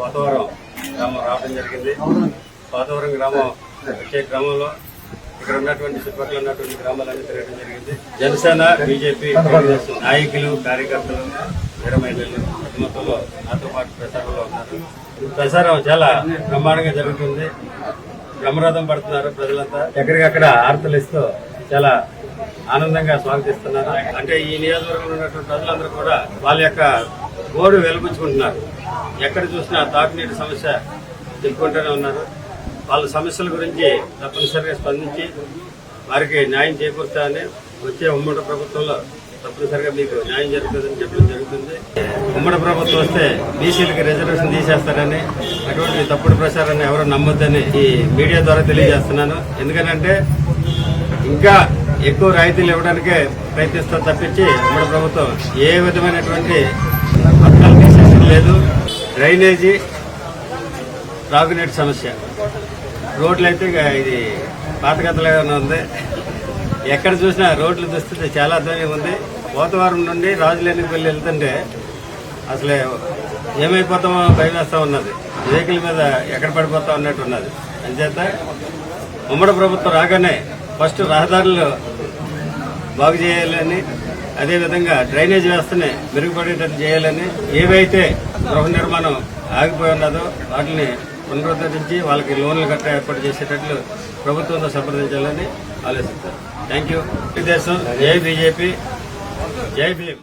పాతవరం గ్రామం రావడం జరిగింది. పాతవరం గ్రామం వచ్చే గ్రామంలో ఇక్కడ ఉన్నటువంటి చుట్టుపక్కల ఉన్నటువంటి గ్రామాలన్నీ తిరగడం జరిగింది. జనసేన బీజేపీ నాయకులు కార్యకర్తలు వీర మహిళలు మొత్తంలో నాతో పాటు ప్రచారంలో ఉన్నారు. ప్రచారం చాలా బ్రహ్మాండంగా జరుగుతుంది. బ్రహ్మరథం పడుతున్నారు ప్రజలంతా. ఎక్కడికక్కడ ఆర్తలు ఇస్తూ చాలా ఆనందంగా స్వాగతిస్తున్నారు. అంటే ఈ నియోజకవర్గంలో ఉన్నటువంటి ప్రజలందరూ కూడా వాళ్ళ యొక్క గోడు వెలుపుచ్చుకుంటున్నారు ఎక్కడ చూసినా తాగునీటి సమస్య తెలుపుకుంటూనే ఉన్నారు. వాళ్ళ సమస్యల గురించి తప్పనిసరిగా స్పందించి వారికి న్యాయం చేకూర్చాలని వచ్చే ఉమ్మడి ప్రభుత్వంలో తప్పనిసరిగా మీకు న్యాయం జరుగుతుందని చెప్పడం జరుగుతుంది. ఉమ్మడి ప్రభుత్వం వస్తే బీసీలకి రిజర్వేషన్ తీసేస్తారని అటువంటి తప్పుడు ప్రచారాన్ని ఎవరు నమ్మొద్దని ఈ మీడియా ద్వారా తెలియజేస్తున్నాను. ఎందుకనంటే ఇంకా ఎక్కువ రాయితీలు ఇవ్వడానికే ప్రయత్నిస్తా తప్పించి ఉమ్మడి ప్రభుత్వం ఏ విధమైనటువంటి లేదు. డ్రైనేజీ త్రాగునీటి సమస్య. రోడ్లు అయితే ఇక ఇది పాతగతలుగానే ఉంది. ఎక్కడ చూసినా రోడ్లు దుస్థితి చాలా అర్థంగా ఉంది. పోతవారం నుండి రాజులేనికి వెళ్ళి వెళ్తుంటే అసలే ఏమైపోతామో భయమేస్తా ఉన్నది. వెహికల్ మీద ఎక్కడ పడిపోతా ఉన్నట్టు ఉన్నది. అంచేత ఉమ్మడి ప్రభుత్వం రాగానే ఫస్ట్ రహదారులు బాగు చేయాలని అదేవిధంగా డ్రైనేజ్ వ్యవస్థని మెరుగుపడేటట్టు చేయాలని ఏవైతే గృహ నిర్మాణం ఆగిపోయి ఉన్నదో వాటిని పునరుద్ధరించి వాళ్ళకి లోన్లు గట్ట ఏర్పాటు చేసేటట్లు ప్రభుత్వంతో సంప్రదించాలని ఆలోచిస్తారు. థ్యాంక్ యూ తెలుగుదేశం జై బీజేపీ జై భీమ్.